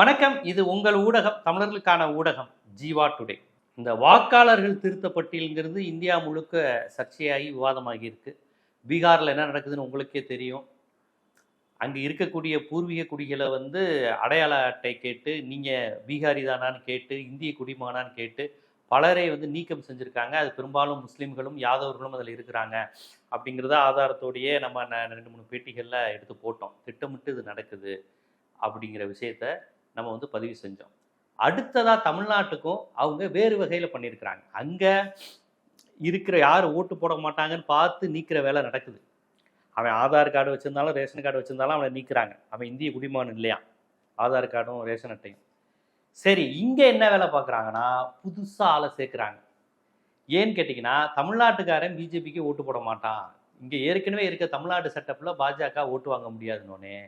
வணக்கம். இது உங்கள் ஊடகம் தமிழர்களுக்கான ஊடகம் ஜீவா டுடே. இந்த வாக்காளர்கள் திருத்த பட்டியலுங்கிறது இந்தியா முழுக்க சர்ச்சையாகி விவாதமாகி இருக்கு. பீகாரில் என்ன நடக்குதுன்னு உங்களுக்கே தெரியும். அங்கே இருக்கக்கூடிய பூர்வீக குடிகளை வந்து அடையாள அட்டை கேட்டு நீங்கள் பீகாரி தானான்னு கேட்டு இந்திய குடிமகனான்னு கேட்டு பலரை வந்து நீக்கம் செஞ்சுருக்காங்க. அது பெரும்பாலும் முஸ்லீம்களும் யாதவர்களும் அதில் இருக்கிறாங்க. அப்படிங்கிறத ஆதாரத்தோடையே நம்ம ந- ரெண்டு மூணு பேட்டிகளில் எடுத்து போட்டோம். திட்டமிட்டு இது நடக்குது அப்படிங்கிற விஷயத்த நம்ம வந்து பதிவு செஞ்சோம். அடுத்ததாக தமிழ்நாட்டுக்கும் அவங்க வேறு வகையில் பண்ணியிருக்கிறாங்க. அங்கே இருக்கிற யார் ஓட்டு போட மாட்டாங்கன்னு பார்த்து நீக்கிற வேலை நடக்குது. அவன் ஆதார் கார்டு வச்சுருந்தாலும் ரேஷன் கார்டு வச்சுருந்தாலும் அவனை நீக்கிறாங்க. அவன் இந்திய குடிமகன் இல்லையா? ஆதார் கார்டும் ரேஷன் அட்டையும். சரி இங்கே என்ன வேலை பார்க்குறாங்கன்னா புதுசாக ஆளை சேர்க்குறாங்க. ஏன்னு கேட்டிங்கன்னா தமிழ்நாட்டுக்காரன் பிஜேபிக்கு ஓட்டு போட மாட்டான். இங்கே ஏற்கனவே இருக்க தமிழ்நாடு செட்டப்பில் பாஜக ஓட்டு வாங்க முடியாதுன்னொன்னே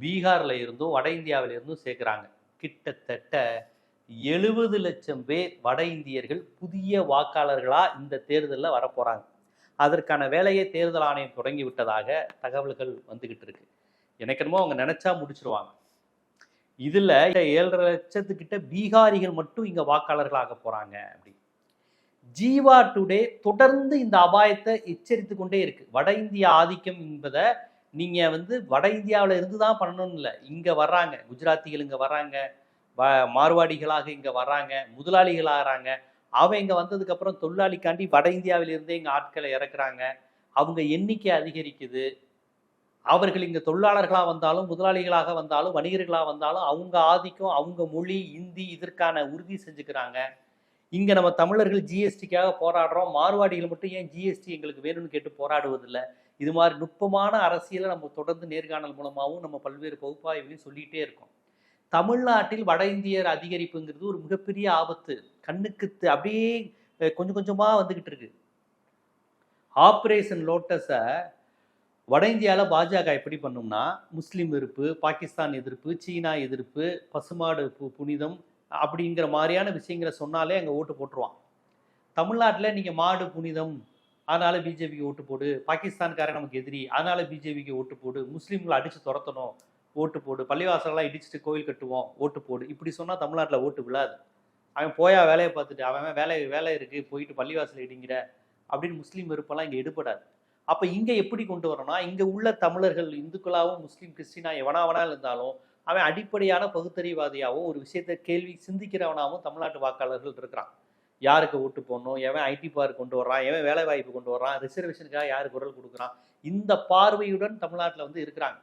பீகாரில் இருந்தும் வட இந்தியாவில் இருந்தும் சேர்க்குறாங்க. கிட்டத்தட்ட எழுபது லட்சம் பேர் வட இந்தியர்கள் புதிய வாக்காளர்களாக இந்த தேர்தலில் வரப்போகிறாங்க அதற்கான வேலையை தேர்தல் ஆணையம் தொடங்கி விட்டதாக தகவல்கள் வந்துக்கிட்டு இருக்கு. எனக்கென்னமோ அவங்க நினச்சா முடிச்சிருவாங்க. இதில் ஏழரை லட்சத்துக்கிட்ட பீகாரிகள் மட்டும் இங்கே வாக்காளர்களாக போகிறாங்க அப்படி. ஜீவா டுடே தொடர்ந்து இந்த அபாயத்தை எச்சரித்து கொண்டே இருக்கு. வட இந்திய ஆதிக்கம் என்பதை நீங்கள் வந்து வட இந்தியாவில் இருந்து தான் பண்ணணும்னு இல்லை. இங்கே வர்றாங்க. குஜராத்திகள் இங்கே வர்றாங்க. வ- மார்வாடிகளாக இங்கே வர்றாங்க. முதலாளிகள் ஆகிறாங்க அவன் இங்கே வந்ததுக்கப்புறம் தொழிலாளிக்காண்டி வட இந்தியாவிலிருந்தே இங்கே ஆட்களை இறக்குறாங்க. அவங்க எண்ணிக்கை அதிகரிக்குது. அவர்கள் இங்கே தொழிலாளர்களாக வந்தாலும் முதலாளிகளாக வந்தாலும் வணிகர்களாக வந்தாலும் அவங்க ஆதிக்கம் அவங்க மொழி இந்தி இதற்கான உறுதி செஞ்சுக்கிறாங்க. இங்கே நம்ம தமிழர்கள் ஜிஎஸ்டிக்காக போராடுறோம். மார்வாடிகள் மட்டும் ஏன் ஜிஎஸ்டி எங்களுக்கு வேணும்னு கேட்டு போராடுவதில்லை. இது மாதிரி நுட்பமான அரசியலை நம்ம தொடர்ந்து நேர்காணல் மூலமாகவும் நம்ம பல்வேறு பகுப்பாய்வுகளையும் சொல்லிகிட்டே இருக்கோம். தமிழ்நாட்டில் வட இந்தியர் அதிகரிப்புங்கிறது ஒரு மிகப்பெரிய ஆபத்து. கண்ணுக்கு அப்படியே கொஞ்சம் கொஞ்சமாக வந்துக்கிட்டு இருக்கு. ஆப்ரேஷன் லோட்டஸை வட இந்தியாவில் பாஜக எப்படி பண்ணும்னா முஸ்லீம் எதிர்ப்பு பாகிஸ்தான் எதிர்ப்பு சீனா எதிர்ப்பு பசுமாடு பு- புனிதம் அப்படிங்கிற மாதிரியான விஷயங்களை சொன்னாலே அங்கே ஓட்டு போட்டுருவான். தமிழ்நாட்டில் நீங்கள் மாடு புனிதம் அதனால பிஜேபிக்கு ஓட்டு போடு. பாகிஸ்தான்காரன் நமக்கு எதிரி. அதனால பிஜேபிக்கு ஓட்டு போடு. முஸ்லீம்களை அடிச்சு துரத்தணும். ஓட்டு போடு. பள்ளிவாசலாம் இடிச்சிட்டு கோயில் கட்டுவோம். ஓட்டு போடு. இப்படி சொன்னால் தமிழ்நாட்டில் ஓட்டு விழாது. அவன் போயா வேலையை பார்த்துட்டு அவன் வேலை வேலை இருக்கு போயிட்டு பள்ளிவாசல் இடிங்கிற அப்படின்னு முஸ்லீம் விருப்பம்லாம் இங்கே எடுபடாது. அப்போ இங்கே எப்படி கொண்டு வரணும்னா இங்கே உள்ள தமிழர்கள் இந்துக்களாகவும் முஸ்லீம் கிறிஸ்டினா எவனாவனா இருந்தாலும் அவன் அடிப்படையான பகுத்தறிவாதியாகவும் ஒரு விஷயத்தை கேள்வி சிந்திக்கிறவனாகவும் தமிழ்நாட்டு வாக்காளர்கள் இருக்கிறான். யாருக்கு ஓட்டு போடணும்? எவன் ஐடி பார்க் கொண்டு வர்றான்? எவன் வேலை வாய்ப்பு கொண்டு வர்றான்? ரிசர்வேஷனுக்காக யார் குரல் கொடுக்குறான்? இந்த பார்வையுடன் தமிழ்நாட்டில் வந்து இருக்கிறாங்க.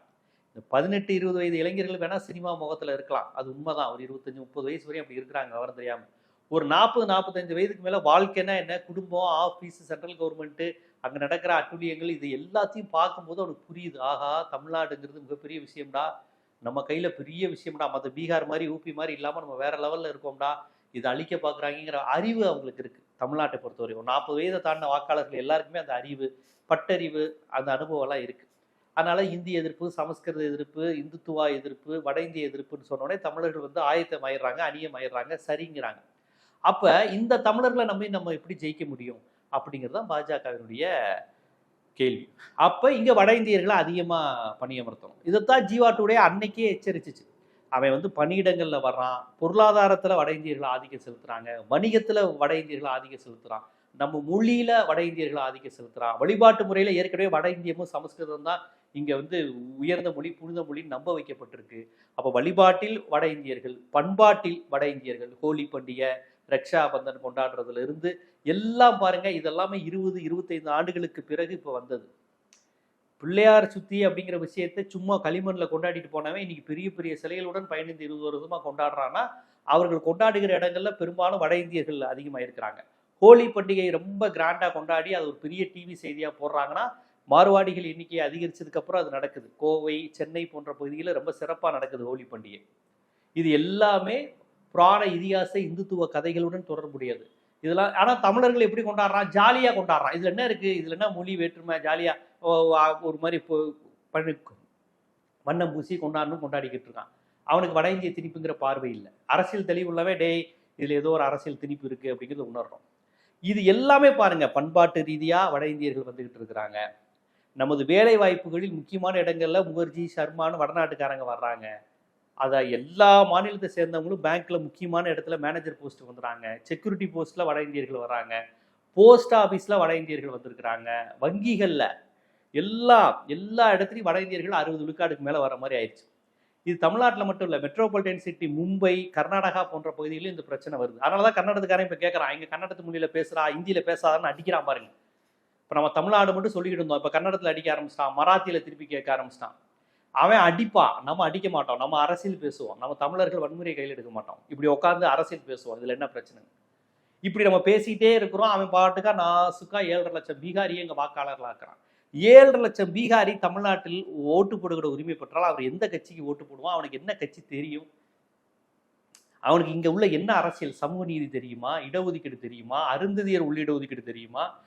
இந்த பதினெட்டு இருபது வயது இளைஞர்கள் வேணால் சினிமா முகத்தில் இருக்கலாம். அது உண்மைதான். ஒரு இருபத்தஞ்சி முப்பது வயசு வரையும் அப்படி இருக்கிறாங்க விவரம் தெரியாமல் ஒரு நாற்பது நாற்பத்தஞ்சு வயதுக்கு மேலே வாழ்க்கைன்னா என்ன? குடும்பம் ஆஃபீஸ் சென்ட்ரல் கவர்மெண்ட்டு அங்கே நடக்கிற அட்டுழியங்கள் இது எல்லாத்தையும் பார்க்கும்போது அவனுக்கு புரியுது. ஆஹா தமிழ்நாடுங்கிறது மிகப்பெரிய விஷயம்டா. நம்ம கையில் பெரிய விஷயம்டா. மற்ற பீகார் மாதிரி ஊபி மாதிரி இல்லாமல் நம்ம வேற லெவலில் இருக்கோம்டா. இது அழிக்க பார்க்குறாங்கிற அறிவு அவங்களுக்கு இருக்குது தமிழ்நாட்டை பொறுத்தவரை ஒரு நாற்பது வயதை தாண்டின வாக்காளர்கள் எல்லாருக்குமே அந்த அறிவு பட்டறிவு அந்த அனுபவம்லாம் இருக்குது அதனால் இந்தி எதிர்ப்பு சமஸ்கிருத எதிர்ப்பு இந்துத்துவா எதிர்ப்பு வட இந்திய எதிர்ப்புன்னு சொன்னோடனே தமிழர்கள் வந்து ஆயத்தமாயிடுறாங்க அந்நியமாயிடுறாங்க சரிங்கிறாங்க. அப்போ இந்த தமிழர்களை நம்பி நம்ம எப்படி ஜெயிக்க முடியும்? அப்படிங்கிறது தான் பாஜகவினுடைய கேள்வி. அப்போ இங்கே வட இந்தியர்களை அதிகமாக பணியமர்த்தணும். இதைத்தான் ஜீவா அன்னைக்கே எச்சரிச்சிச்சு. அவன் வந்து பணியிடங்களில் வர்றான். பொருளாதாரத்தில் வட இந்தியர்கள் ஆதிக்கம் செலுத்துகிறாங்க வணிகத்தில் வட இந்தியர்கள் ஆதிக்கம் செலுத்துகிறான் நம்ம மொழியில் வட இந்தியர்கள் ஆதிக்கம் செலுத்துகிறான் வழிபாட்டு முறையில் ஏற்கனவே வட இந்தியமும் சமஸ்கிருதம் தான் இங்கே வந்து உயர்ந்த மொழி புனித மொழி நம்ப வைக்கப்பட்டிருக்கு. அப்போ வழிபாட்டில் வட இந்தியர்கள் பண்பாட்டில் வட இந்தியர்கள் ஹோலி பண்டிகை ரக்ஷா பந்தன் கொண்டாடுறதுல இருந்து எல்லாம் பாருங்க இதெல்லாமே இருபது இருபத்தைந்து ஆண்டுகளுக்கு பிறகு இப்போ வந்தது. பிள்ளையார் சுத்தி அப்படிங்கிற விஷயத்தை சும்மா களிமண்ல கொண்டாடிட்டு போனவன் இன்னைக்கு பெரிய பெரிய சிலைகளுடன் பயணிந்து இருபது வருஷமா கொண்டாடுறான்னா அவர்கள் கொண்டாடுகிற இடங்கள்ல பெரும்பாலும் வட இந்தியர்கள் அதிகமாக இருக்கிறாங்க ஹோலி பண்டிகை ரொம்ப கிராண்டா கொண்டாடி அது ஒரு பெரிய டிவி செய்தியா போடுறாங்கன்னா மார்வாடிகள் எண்ணிக்கை அதிகரிச்சதுக்கு அப்புறம் அது நடக்குது. கோவை சென்னை போன்ற பகுதிகளில் ரொம்ப சிறப்பா நடக்குது ஹோலி பண்டிகை. இது எல்லாமே புராண இதிகாச இந்துத்துவ கதைகளுடன் தொடர்புடையது. இதெல்லாம் ஆனால் தமிழர்கள் எப்படி கொண்டாடுறான்? ஜாலியாக கொண்டாடுறான். இதில் என்ன இருக்குது இதில் என்ன மொழி வேற்றுமை? ஜாலியாக ஒரு மாதிரி பண்ணி வண்ணம் பூசி கொண்டாடணும் கொண்டாடிக்கிட்டு இருக்கான். அவனுக்கு வட இந்திய திணிப்புங்கிற பார்வை இல்லை. அரசியல் தெளிவுள்ளவே டேய் இதில் ஏதோ ஒரு அரசியல் திணிப்பு இருக்குது அப்படிங்கிறது உணர்றோம். இது எல்லாமே பாருங்கள் பண்பாட்டு ரீதியாக வட இந்தியர்கள் வந்துக்கிட்டு இருக்கிறாங்க. நமது வேலை வாய்ப்புகளில் முக்கியமான இடங்களில் முகர்ஜி சர்மான்னு வடநாட்டுக்காரங்க வர்றாங்க. அதை எல்லா மாநிலத்தை சேர்ந்தவங்களும் பேங்க்கில் முக்கியமான இடத்துல மேனேஜர் போஸ்ட் வந்துடுறாங்க. செக்யூரிட்டி போஸ்ட்டில் வட இந்தியர்கள் வராங்க போஸ்ட் ஆஃபீஸில் வட இந்தியர்கள் வந்திருக்கிறாங்க. வங்கிகளில் எல்லா எல்லா இடத்துலையும் வட இந்தியர்கள் அறுபது விழுக்காடுக்கு மேலே வர மாதிரி ஆயிடுச்சு. இது தமிழ்நாட்டில் மட்டும் இல்லை மெட்ரோபாலிட்டன் சிட்டி மும்பை கர்நாடகா போன்ற பகுதிகளிலும் இந்த பிரச்சனை வருது. அதனால தான் கன்னடத்துக்காரன் இப்போ கேட்குறான் இங்கே கன்னடத்து மொழியில் பேசுகிறா ஹிந்தியில் பேசாதான்னு அடிக்கிறான் பாருங்க. இப்போ நம்ம தமிழ்நாடு மட்டும் சொல்லிக்கிட்டு இருந்தோம் இப்போ கன்னடத்தில் அடிக்க ஆரம்பிச்சிட்டான் மராத்தியில் திருப்பி கேட்க ஆரம்பிச்சிட்டான். அவன் அடிப்பான் நம்ம அடிக்க மாட்டோம் நம்ம அரசியல் பேசுவோம் நம்ம தமிழர்கள் வன்முறையை கையில் எடுக்க மாட்டோம். இப்படி உட்காந்து அரசியல் பேசுவோம் இதில் என்ன பிரச்சனை? இப்படி நம்ம பேசிக்கிட்டே இருக்கிறோம் அவன் பாட்டுக்கா நாசுக்கா ஏழரை லட்சம் பீகாரியே எங்கள் வாக்காளர்கள் ஆக்குறான் ஏழரை லட்சம் பீகாரி தமிழ்நாட்டில் ஓட்டு போடுகிற உரிமை பெற்றால் அவர் எந்த கட்சிக்கு ஓட்டு போடுவான்? அவனுக்கு என்ன கட்சி தெரியும்? அவனுக்கு இங்கே உள்ள என்ன அரசியல்? சமூக நீதி தெரியுமா? இடஒதுக்கீடு தெரியுமா? அருந்ததியர் உள்ளிடஒதுக்கீடு தெரியுமா?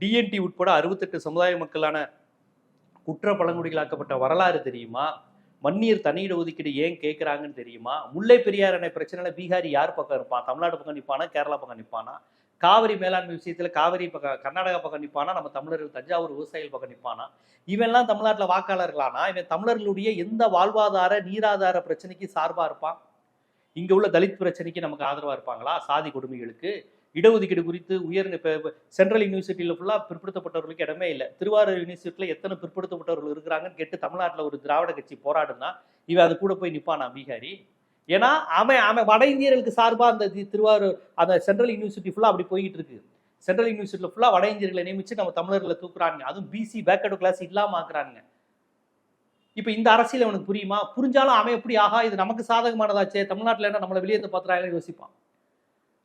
டிஎன்டி உட்பட அறுபத்தெட்டு சமுதாய மக்களான குற்ற பழங்குடிகளாக்கப்பட்ட வரலாறு தெரியுமா? மன்னியர் தனி இடஒதுக்கீடு ஏன் கேட்குறாங்கன்னு தெரியுமா? முல்லை பெரியார் அணை பிரச்சனையில் பீகாரி யார் பக்கம் இருப்பான்? தமிழ்நாடு பக்கம் நிற்பானா கேரளா பக்கம் நிற்பானா காவிரி மேலாண்மை விஷயத்தில் காவிரி பக்கம் கர்நாடகா பக்கம் நிற்பானா நம்ம தமிழர்கள் தஞ்சாவூர் விவசாயிகள் பக்கம் நிற்பானா இவன்லாம் தமிழ்நாட்டில் வாக்காளர்களானா? இவன் தமிழர்களுடைய எந்த வாழ்வாதார நீராதார பிரச்சனைக்கு சார்பாக இருப்பான்? இங்கே உள்ள தலித் பிரச்சனைக்கு நமக்கு ஆதரவாக இருப்பாங்களா? சாதி கொடுமைகளுக்கு? இடஒதுக்கீடு குறித்து உயர் சென்ட்ரல் யூனிவர்சிட்டியில் ஃபுல்லாக பிற்படுத்தப்பட்டவர்களுக்கு இடமே இல்லை. திருவாரூர் யூனிவர்சிட்டியில் எத்தனை பிற்படுத்தப்பட்டவர்கள் இருக்கிறாங்கன்னு கேட்டு தமிழ்நாட்டில் ஒரு திராவிட கட்சி போராடுனா இவன் அது கூட போய் நிற்பானா பீகாரி? ஏன்னா அவன் அவன் வட இந்தியர்களுக்கு சார்பாக அந்த திருவாரூர் அந்த சென்ட்ரல் யூனிவர்சிட்டி ஃபுல்லாக அப்படி போய்கிட்டு இருக்கு. சென்ட்ரல் யூனிவர்சிட்டியில் ஃபுல்லாக வட இந்தியர்களை நியமிச்சு நம்ம தமிழர்களை தூக்குறாங்க அதுவும் பிசி பேக்கடு கிளாஸ் இல்லாமல் ஆக்குறாங்க இப்போ இந்த அரசியல் அவனுக்கு புரியுமா? புரிஞ்சாலும் அவன் எப்படி ஆகா இது நமக்கு சாதகமானதாச்சே தமிழ்நாட்டில் என்ன நம்மளை வெளியே பார்த்துறாங்கன்னு யோசிப்பான்.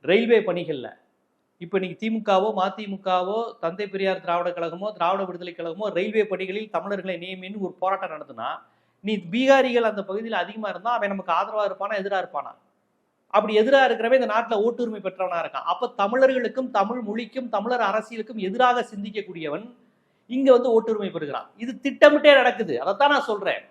ரயில்வே பணிகளில். இப்போ இன்னைக்கு திமுகவோ மதிமுகவோ தந்தை பெரியார் திராவிட கழகமோ திராவிட விடுதலை கழகமோ ரயில்வே பணிகளில் தமிழர்களை நியமின்னு ஒரு போராட்டம் நடத்துனா நீ பீகாரிகள் அந்த பகுதியில் அதிகமாக இருந்தால் அவன் நமக்கு ஆதரவாக இருப்பானா எதிராக இருப்பானா? அப்படி எதிராக இருக்கிறவன் இந்த நாட்டில் ஓட்டுரிமை பெற்றவனாக இருக்கான். அப்போ தமிழர்களுக்கும் தமிழ் மொழிக்கும் தமிழர் அரசியலுக்கும் எதிராக சிந்திக்கக்கூடியவன் இங்கே வந்து ஓட்டுரிமை பெறுகிறான். இது திட்டமிட்டே நடக்குது. அதைத்தான் நான் சொல்கிறேன்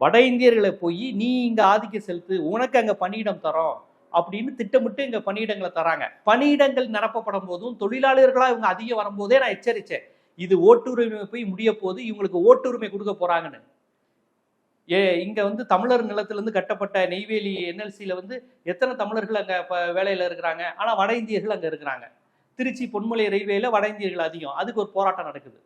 வட இந்தியர்களை போய் நீ இங்கே ஆதிக்க செலுத்து உனக்கு அங்கே பணியிடம் தரோம் அப்படின்னு திட்டமிட்டு இங்கே பணியிடங்களை தராங்க. பணியிடங்கள் நிரப்பப்படும் போதும் தொழிலாளர்களாக இவங்க அதிகம் வரும்போதே நான் எச்சரித்தேன் இது ஓட்டுரிமை போய் முடிய போது இவங்களுக்கு ஓட்டுரிமை கொடுக்க போகிறாங்கன்னு ஏ இங்கே வந்து தமிழர் நிலத்திலேருந்து கட்டப்பட்ட நெய்வேலி என்எல்சியில் வந்து எத்தனை தமிழர்கள் அங்கே இப்போ வேலையில் இருக்கிறாங்க? ஆனால் வட இந்தியர்கள் அங்கே இருக்கிறாங்க. திருச்சி பொன்மலை ரயில்வேல வட இந்தியர்கள் அதிகம். அதுக்கு ஒரு போராட்டம் நடக்குது.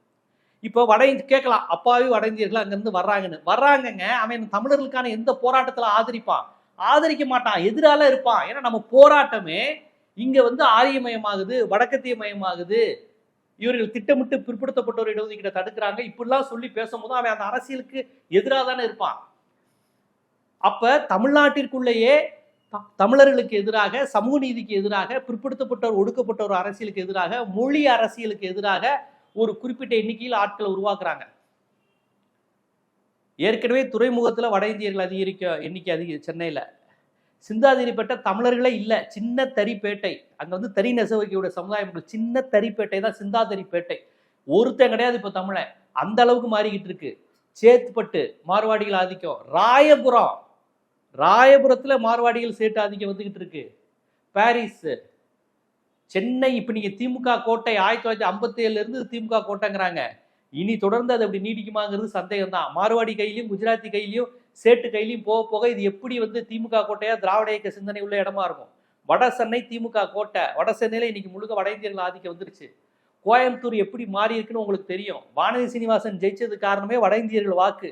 இப்போ வட கேட்கலாம் அப்பாவி வட இந்தியர்கள் அங்கேருந்து வர்றாங்கன்னு. வர்றாங்கங்க அவன் தமிழர்களுக்கான எந்த போராட்டத்தில் ஆதரிப்பான்? ஆதரிக்க மாட்டான். எதிரால இருப்பான். ஏன்னா நம்ம போராட்டமே இங்கே வந்து ஆரியமயமாகுது வடக்கத்திய மயமாகுது இவர்கள் திட்டமிட்டு பிற்படுத்தப்பட்டோர் இடஒதுக்கீட்டை தடுக்கிறாங்க. இப்படிலாம் சொல்லி பேசும்போது அவன் அந்த அரசியலுக்கு எதிராக தானே இருப்பான். அப்ப தமிழ்நாட்டிற்குள்ளேயே த- தமிழர்களுக்கு எதிராக சமூக நீதிக்கு எதிராக பிற்படுத்தப்பட்டோர் ஒடுக்கப்பட்டோர் அரசியலுக்கு எதிராக மொழி அரசியலுக்கு எதிராக ஒரு குறிப்பிட்ட எண்ணிக்கையில் ஆட்களை உருவாக்குறாங்க. ஏற்கனவே துறைமுகத்துல வட இந்தியர்கள் அதிகரிக்க எண்ணிக்கை அதிக சென்னையில. சிந்தாதிரிப்பேட்டை தமிழர்களே இல்லை. சின்ன தறிப்பேட்டை அங்கே வந்து தறி நெசவுக்கியோட சமுதாய சின்ன தறிப்பேட்டை தான் சிந்தாதிரிப்பேட்டை. ஒருத்தன் கிடையாது இப்போ தமிழன் அந்த அளவுக்கு மாறிக்கிட்டு இருக்கு. சேத்துப்பட்டு மார்வாடிகள் ஆதிக்கம். ராயபுரம். ராயபுரத்தில் மார்வாடிகள் சேட்டு ஆதிக்கம் வந்துக்கிட்டு இருக்கு. பாரிஸ். சென்னை இப்போ நீங்கள் திமுக கோட்டை ஆயிரத்தி தொள்ளாயிரத்தி ஐம்பத்தி ஏழுல இருந்து திமுக கோட்டைங்கிறாங்க. இனி தொடர்ந்து அது அப்படி நீடிக்குமாங்கிறது சந்தேகம் தான் மார்வாடி கையிலையும் குஜராத்தி கையிலையும் சேட்டு கையிலையும் போக போக இது எப்படி வந்து திமுக கோட்டையா திராவிட இயக்க சிந்தனை உள்ள இடமா இருக்கும்? வட சென்னை திமுக கோட்டை. வட சென்னையில இன்னைக்கு முழுக்க வட இந்தியர்கள் ஆதிக்கம் வந்துருச்சு. கோயம்புத்தூர் எப்படி மாறி இருக்குன்னு உங்களுக்கு தெரியும். வானதி சீனிவாசன் ஜெயிச்சது காரணமே வட இந்தியர்கள் வாக்கு.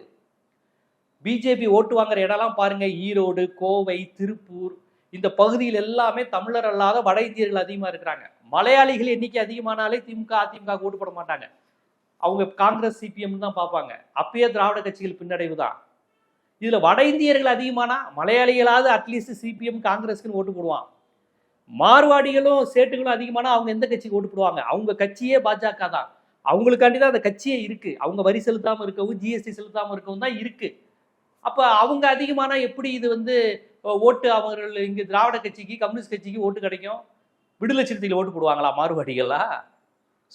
பிஜேபி ஓட்டு வாங்குற இடம்லாம் பாருங்க. ஈரோடு கோவை திருப்பூர். இந்த பகுதியில் எல்லாமே தமிழர் அல்லாத வட இந்தியர்கள் அதிகமாக இருக்கிறாங்க. மலையாளிகள் எண்ணிக்கை அதிகமானாலே திமுக அதிமுக ஓட்டு போட மாட்டாங்க. அவங்க காங்கிரஸ் சிபிஎம் தான் பார்ப்பாங்க. அப்பயே திராவிட கட்சிகள் பின்னடைவு தான் இதில் வட இந்தியர்கள் அதிகமானா மலையாளிகளாவது அட்லீஸ்ட் சிபிஎம் காங்கிரஸ்க்குன்னு ஓட்டு போடுவான். மார்வாடிகளும் சேட்டுகளும் அதிகமானா அவங்க எந்த கட்சிக்கு ஓட்டு போடுவாங்க? அவங்க கட்சியே பாஜக தான். அவங்களுக்காண்டி தான் அந்த கட்சியே இருக்கு. அவங்க வரி செலுத்தாமல் இருக்கவும் ஜிஎஸ்டி செலுத்தாமல் இருக்கவும் தான் இருக்கு. அப்போ அவங்க அதிகமானா எப்படி இது வந்து ஓட்டு அவர்கள் இங்கே திராவிட கட்சிக்கு கம்யூனிஸ்ட் கட்சிக்கு ஓட்டு கிடைக்கும்? விடுதலை சிறுத்தைகள் ஓட்டு போடுவாங்களா மாறுபாடிகளா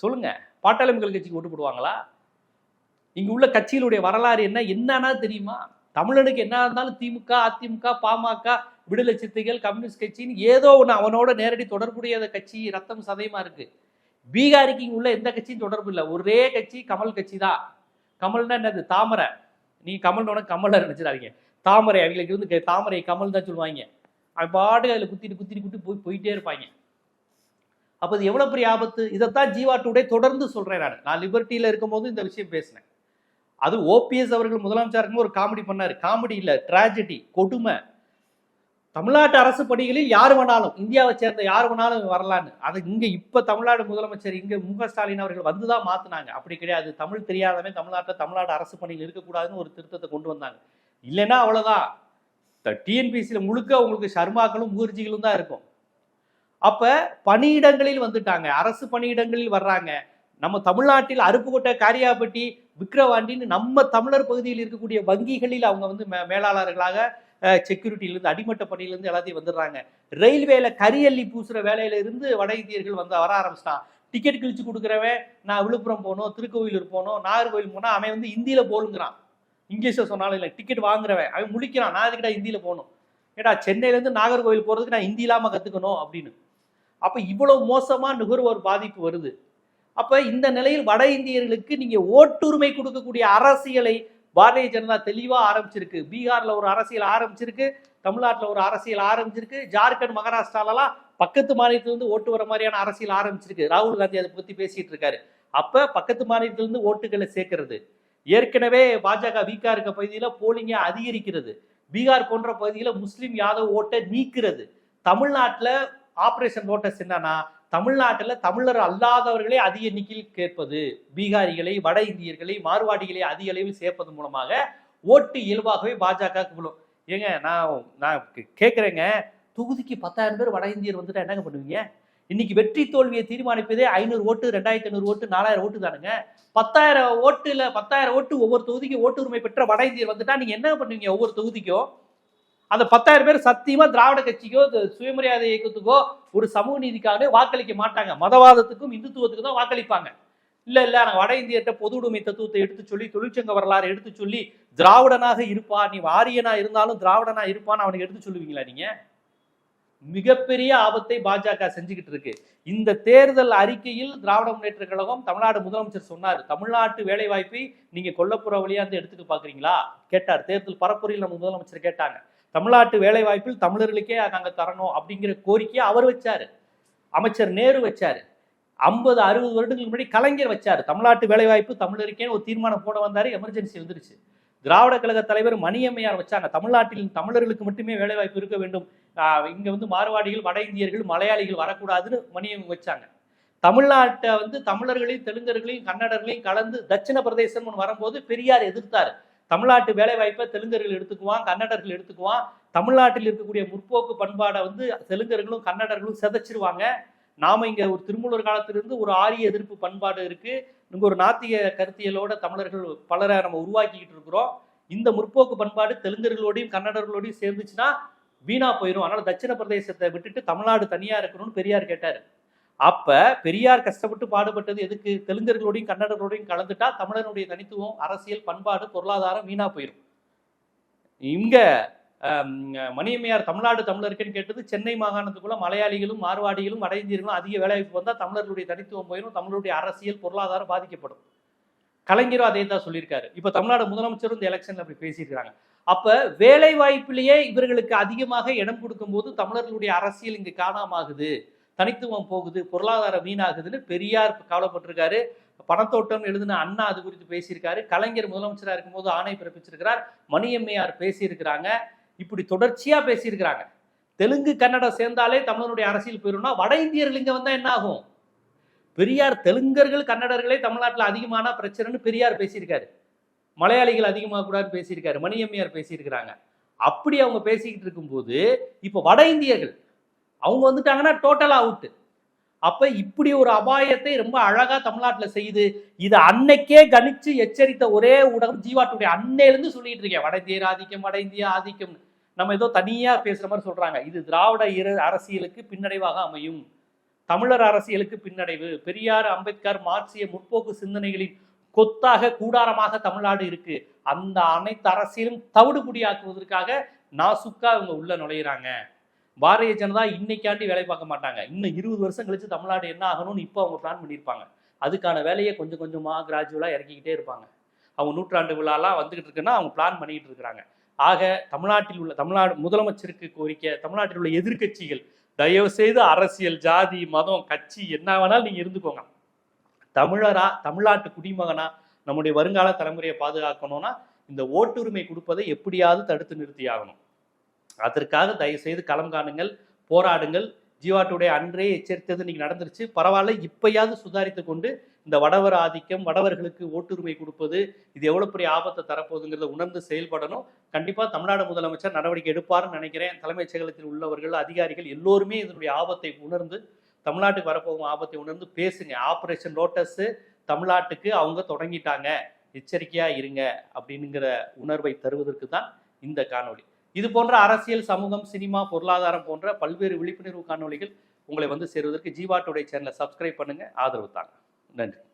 சொல்லுங்க. பாட்டாளி மக்கள் கட்சிக்கு ஓட்டு போடுவாங்களா? இங்கே உள்ள கட்சிகளுடைய வரலாறு என்ன? என்னன்னா தெரியுமா? தமிழனுக்கு என்ன இருந்தாலும் திமுக அதிமுக பாமக விடுதலை சிறுத்தைகள் கம்யூனிஸ்ட் கட்சின்னு ஏதோ ஒன்று அவனோட நேரடி தொடர்புடைய கட்சி ரத்தம் சதயமா இருக்கு? பீகாரிக்கு உள்ள எந்த கட்சியும் தொடர்பு இல்லை. ஒரே கட்சி கமல் கட்சி தான் கமல்னா என்னது? தாமரை. நீ கமல் கமலை நினைச்சிடாதீங்க. தாமரை அவங்களுக்கு வந்து தாமரை கமல் தான் சொல்லுவாங்க. அவன் பாட்டு அதில் குத்திட்டு குத்திட்டு குத்தி போய் போயிட்டே இருப்பாங்க. அப்போ இது எவ்வளோ பெரிய ஆபத்து? இதைத்தான் ஜீவா டுடே தொடர்ந்து சொல்கிறேன் நான். நான் லிபர்ட்டியில் இருக்கும்போது இந்த விஷயம் பேசினேன். அது ஓபிஎஸ் அவர்கள் முதலமைச்சர் இருக்கும்போது ஒரு காமெடி பண்ணார். காமெடி இல்லை ட்ராஜடி கொடுமை. தமிழ்நாட்டு அரசு பணிகளில் யார் வேணாலும் இந்தியாவை சேர்ந்த யார் வேணாலும் வரலான்னு. அது இங்கே இப்போ தமிழ்நாடு முதலமைச்சர் இங்கே முக ஸ்டாலின் அவர்கள் வந்து தான் மாற்றினாங்க அப்படி கிடையாது. தமிழ் தெரியாதவன் தமிழ்நாட்டில் தமிழ்நாடு அரசு பணியில் இருக்கக்கூடாதுன்னு ஒரு திருத்தத்தை கொண்டு வந்தாங்க. இல்லைன்னா அவ்வளோதான் டிஎன்பிசியில் முழுக்க உங்களுக்கு சர்மாக்களும் முகர்ஜிகளும் தான் இருக்கும். அப்போ பணியிடங்களில் வந்துட்டாங்க. அரசு பணியிடங்களில் வர்றாங்க. நம்ம தமிழ்நாட்டில் அருப்புக்கோட்டை காரியாபட்டி விக்கிரவாண்டின்னு நம்ம தமிழர் பகுதியில் இருக்கக்கூடிய வங்கிகளில் அவங்க வந்து மே- மேலாளர்களாக செக்யூரிட்டியிலேருந்து அடிமட்ட பணியிலேருந்து எல்லாத்தையும் வந்துடுறாங்க. ரயில்வேல கரியல்லி பூசுகிற வேலையிலிருந்து வட இந்தியர்கள் வந்து வர ஆரம்பிச்சிட்டான் டிக்கெட் கிழிச்சு கொடுக்குறவன் நான் விழுப்புரம் போகணும் திருக்கோவிலூர் போகணும் நாகர்கோவில் போனால் அவன் வந்து இந்தியில் போலுங்கிறான். இங்கிலீஷில் சொன்னாலும் இல்லை டிக்கெட் வாங்குறவன் அவன் முழிக்கிறான் நான் அதுக்கிட்ட இந்தியில் போகணும்? ஏடா சென்னையிலேருந்து நாகர்கோவில் போகிறதுக்கு நான் ஹிந்தி இல்லாமல் கற்றுக்கணும் அப்படின்னு. அப்போ இவ்வளவு மோசமாக நுகர்வோர் பாதிப்பு வருது. அப்போ இந்த நிலையில் வட இந்தியர்களுக்கு நீங்கள் ஓட்டுரிமை கொடுக்கக்கூடிய அரசியலை பாரதிய ஜனதா தெளிவாக ஆரம்பிச்சிருக்கு. பீகாரில் ஒரு அரசியல் ஆரம்பிச்சிருக்கு தமிழ்நாட்டில் ஒரு அரசியல் ஆரம்பிச்சிருக்கு ஜார்க்கண்ட் மகாராஷ்டிராலலாம் பக்கத்து மாநிலத்திலிருந்து ஓட்டு வர மாதிரியான அரசியல் ஆரம்பிச்சிருக்கு. ராகுல் காந்தி அதை பற்றி பேசிட்டு இருக்காரு. அப்போ பக்கத்து மாநிலத்திலிருந்து ஓட்டுகளை சேர்க்கறது. ஏற்கனவே பாஜக வீக்கா இருக்க பகுதியில் போலிங்கை அதிகரிக்கிறது. பீகார் போன்ற பகுதியில் முஸ்லீம் யாதவ் ஓட்டை நீக்கிறது. தமிழ்நாட்டில் ஆப்ரேஷன் லோட்டஸ் என்னன்னா தமிழ்நாட்டில் தமிழர் அல்லாதவர்களே அதிக எண்ணிக்கையில் கேட்பது பீகாரிகளை வட இந்தியர்களை மார்வாடிகளை அதிக அளவில் சேர்ப்பது மூலமாக ஓட்டு இயல்பாகவே பாஜக விழும். ஏங்க நான் நான் கேட்குறேங்க தொகுதிக்கு பத்தாயிரம் பேர் வட இந்தியர் வந்துட்டா என்னங்க பண்ணுவீங்க? இன்னைக்கு வெற்றி தோல்வியை தீர்மானிப்பதே ஐநூறு ஓட்டு ரெண்டாயிரத்தி ஐநூறு ஓட்டு நாலாயிரம் ஓட்டு தானுங்க. பத்தாயிரம் ஓட்டுல பத்தாயிரம் ஓட்டு ஒவ்வொரு தொகுதிக்கு ஓட்டு உரிமை பெற்ற வட இந்தியர் வந்துட்டா நீங்க என்ன பண்ணுவீங்க ஒவ்வொரு தொகுதிக்கும்? அந்த பத்தாயிரம் பேர் சத்தியமா திராவிட கட்சிக்கோ சுயமரியாதை இயக்கத்துக்கோ ஒரு சமூக நீதிக்காகவே வாக்களிக்க மாட்டாங்க. மதவாதத்துக்கும் இந்துத்துவத்துக்கும் தான் வாக்களிப்பாங்க. இல்ல இல்ல நான் வட இந்தியர்கிட்ட பொது உடைமை தத்துவத்தை எடுத்து சொல்லி தொழிற்சங்க வரலாறு எடுத்து சொல்லி திராவிடனாக இருப்பா நீ வாரியனா இருந்தாலும் திராவிடனா இருப்பான்னு அவனுக்கு எடுத்து சொல்லுவீங்களா நீங்க? மிகப்பெரிய ஆபத்தை பாஜக செஞ்சுக்கிட்டு இருக்கு. இந்த தேர்தல் அறிக்கையில் திராவிட முன்னேற்ற கழகம் தமிழ்நாடு முதலமைச்சர் சொன்னார். தமிழ்நாட்டு வேலை வாய்ப்பை நீங்க கொல்லப்புற வழியா இருந்து எடுத்துக்க பாக்குறீங்களா? கேட்டார். தேர்தல் பரப்புரையில் நம்ம முதலமைச்சர் கேட்டாங்க. தமிழ்நாட்டு வேலை வாய்ப்பில் தமிழர்களுக்கே நாங்கள் தரணும் அப்படிங்கிற கோரிக்கையை அவர் வச்சாரு. அமைச்சர் நேரு வச்சாரு. ஐம்பது அறுபது வருடங்களுக்கு முன்னாடி கலைஞர் வச்சாரு. தமிழ்நாட்டு வேலைவாய்ப்பு தமிழருக்கேன்னு ஒரு தீர்மானம் போட வந்தாரு எமர்ஜென்சி வந்துருச்சு. திராவிட கழக தலைவர் மணியம்மையார் வச்சாங்க. தமிழ்நாட்டில் தமிழர்களுக்கு மட்டுமே வேலைவாய்ப்பு இருக்க வேண்டும். இங்கே இங்க வந்து மார்வாடிகள் வட இந்தியர்கள் மலையாளிகள் வரக்கூடாதுன்னு மணியம் வச்சாங்க. தமிழ்நாட்டை வந்து தமிழர்களையும் தெலுங்கர்களையும் கன்னடர்களையும் கலந்து தட்சிண பிரதேசம்னு வரும்போது பெரியார் எதிர்த்தாரு. தமிழ்நாட்டு வேலைவாய்ப்பை தெலுங்கர்கள் எடுத்துக்குவான் கன்னடர்கள் எடுத்துக்குவான். தமிழ்நாட்டில் இருக்கக்கூடிய முற்போக்கு பண்பாடை வந்து தெலுங்கர்களும் கன்னடர்களும் செதைச்சிருவாங்க. நாம இங்க ஒரு திருமூலர் காலத்திலிருந்து ஒரு ஆரிய எதிர்ப்பு பண்பாடு இருக்கு. இங்க ஒரு நாத்திய கருத்தியலோட தமிழர்கள் பலரை நம்ம உருவாக்கிக்கிட்டு இருக்கிறோம். இந்த முற்போக்கு பண்பாடு தெலுங்கர்களோடையும் கன்னடர்களோடையும் சேர்ந்துச்சுன்னா வீணா போயிடும் அதனால தட்சிண பிரதேசத்தை விட்டுட்டு தமிழ்நாடு தனியா இருக்கணும்னு பெரியார் கேட்டாரு. அப்ப பெரியார் கஷ்டப்பட்டு பாடுபட்டது எதுக்கு? தெலுங்கர்களோடையும் கன்னடர்களோடையும் கலந்துட்டா தமிழனுடைய தனித்துவம் அரசியல் பண்பாடு பொருளாதாரம் வீணா போயிடும் இங்க மணியம்மையார் தமிழ்நாடு தமிழருக்குன்னு கேட்டது சென்னை மாகாணத்துக்குள்ள மலையாளிகளும் மார்வாடிகளும் வட இந்தியர்களும் அதிக வேலைவாய்ப்பு வந்தால் தமிழர்களுடைய தனித்துவம் போயிடும் தமிழருடைய அரசியல் பொருளாதாரம் பாதிக்கப்படும். கலைஞரும் அதே தான் சொல்லியிருக்காரு. இப்போ தமிழ்நாடு முதலமைச்சரும் இந்த எலெக்ஷன்ல அப்படி பேசியிருக்காங்க அப்ப வேலை வாய்ப்பிலேயே இவர்களுக்கு அதிகமாக இடம் கொடுக்கும்போது தமிழர்களுடைய அரசியல் இங்கு காணாமாகுது. தனித்துவம் போகுது பொருளாதாரம் வீணாகுதுன்னு பெரியார் கவலைப்பட்டிருக்காரு. பணத்தோட்டம் எழுதின அண்ணா அது குறித்து பேசியிருக்காரு. கலைஞர் முதலமைச்சராக இருக்கும்போது ஆணை பிறப்பிச்சிருக்கிறார். மணியம்மையார் பேசியிருக்கிறாங்க. இப்படி தொடர்ச்சியாக பேசியிருக்கிறாங்க. தெலுங்கு கன்னடம் சேர்ந்தாலே தமிழனுடைய அரசியல் போயிரும்னா வட இந்தியர்கள் இங்கே வந்தால் என்ன ஆகும்? பெரியார் தெலுங்கர்கள் கன்னடர்களே தமிழ்நாட்டில் அதிகமான பிரச்சனைன்னு பெரியார் பேசியிருக்காரு. மலையாளிகள் அதிகமாக கூடாதுன்னு பேசியிருக்காரு. மணியம்மையார் பேசியிருக்கிறாங்க. அப்படி அவங்க பேசிக்கிட்டு இருக்கும்போது இப்போ வட இந்தியர்கள் அவங்க வந்துட்டாங்கன்னா டோட்டலாக அவுட்டு அப்போ இப்படி ஒரு அபாயத்தை ரொம்ப அழகாக தமிழ்நாட்டில் செய்யுது இதை அன்னைக்கே கணிச்சு எச்சரித்த ஒரே ஊடகம் ஜீவாட்டுடைய அன்னையிலிருந்து சொல்லிட்டு இருக்கேன் வட இந்தியர் ஆதிக்கம் வட இந்தியா ஆதிக்கம். நம்ம ஏதோ தனியாக பேசுகிற மாதிரி சொல்கிறாங்க இது திராவிட இரு அரசியலுக்கு பின்னடைவாக அமையும். தமிழர் அரசியலுக்கு பின்னடைவு. பெரியார் அம்பேத்கர் மார்க்சிய முற்போக்கு சிந்தனைகளின் கொத்தாக கூடாரமாக தமிழ்நாடு இருக்கு. அந்த அனைத்து அரசியலும் தவிடுபடியாக்குவதற்காக நாசுக்கா இவங்க உள்ள நுழையிறாங்க. பாரதிய ஜனதா இன்னைக்காண்டி வேலை பார்க்க மாட்டாங்க. இன்னும் இருபது வருஷம் கழிச்சு தமிழ்நாடு என்ன ஆகணும்னு இப்போ அவங்க பிளான் பண்ணியிருப்பாங்க. அதுக்கான வேலையை கொஞ்சம் கொஞ்சமாக கிராஜுவலாக இறக்கிக்கிட்டே இருப்பாங்க. அவங்க நூற்றாண்டு விழாலாம் வந்துகிட்டு இருக்குன்னா அவங்க பிளான் பண்ணிக்கிட்டு இருக்கிறாங்க. ஆக தமிழ்நாட்டில் உள்ள தமிழ்நாடு முதலமைச்சருக்கு கோரிக்கை தமிழ்நாட்டில் உள்ள எதிர்க்கட்சிகள் தயவு செய்து அரசியல் ஜாதி மதம் கட்சி என்ன வேணாலும் நீங்க இருந்துக்கோங்க. தமிழரா தமிழ்நாட்டு குடிமகனா நம்முடைய வருங்கால தலைமுறையை பாதுகாக்கணும்னா இந்த ஓட்டுரிமை கொடுப்பதை எப்படியாவது தடுத்து நிறுத்தி ஆகணும். அதற்காக தயவு செய்து களம் காணுங்கள் போராடுங்கள். ஜீவாட்டுடைய அன்றே எச்சரித்தது இன்னைக்கு நடந்துருச்சு. பரவாயில்ல இப்பயாவது சுதாரித்து கொண்டு இந்த வடவர் ஆதிக்கம் வடவர்களுக்கு ஓட்டுரிமை கொடுப்பது இது எவ்வளோ பெரிய ஆபத்தை தரப்போகுதுங்கிறத உணர்ந்து செயல்படணும். கண்டிப்பாக தமிழ்நாடு முதலமைச்சர் நடவடிக்கை எடுப்பாருன்னு நினைக்கிறேன். தலைமைச் செயலகத்தில் உள்ளவர்கள் அதிகாரிகள் எல்லோருமே இதனுடைய ஆபத்தை உணர்ந்து தமிழ்நாட்டுக்கு வரப்போகும் ஆபத்தை உணர்ந்து பேசுங்க. ஆப்ரேஷன் லோட்டஸ் தமிழ்நாட்டுக்கு அவங்க தொடங்கிட்டாங்க. எச்சரிக்கையாக இருங்க அப்படிங்கிற உணர்வை தருவதற்கு தான் இந்த காணொளி. இது போன்ற அரசியல் சமூகம் சினிமா பொருளாதாரம் போன்ற பல்வேறு விழிப்புணர்வு காணொளிகள் உங்களை வந்து சேருவதற்கு ஜீவாட்டுடைய சேனலை சப்ஸ்கிரைப் பண்ணுங்க. ஆதரவு தாங்க. நன்றி.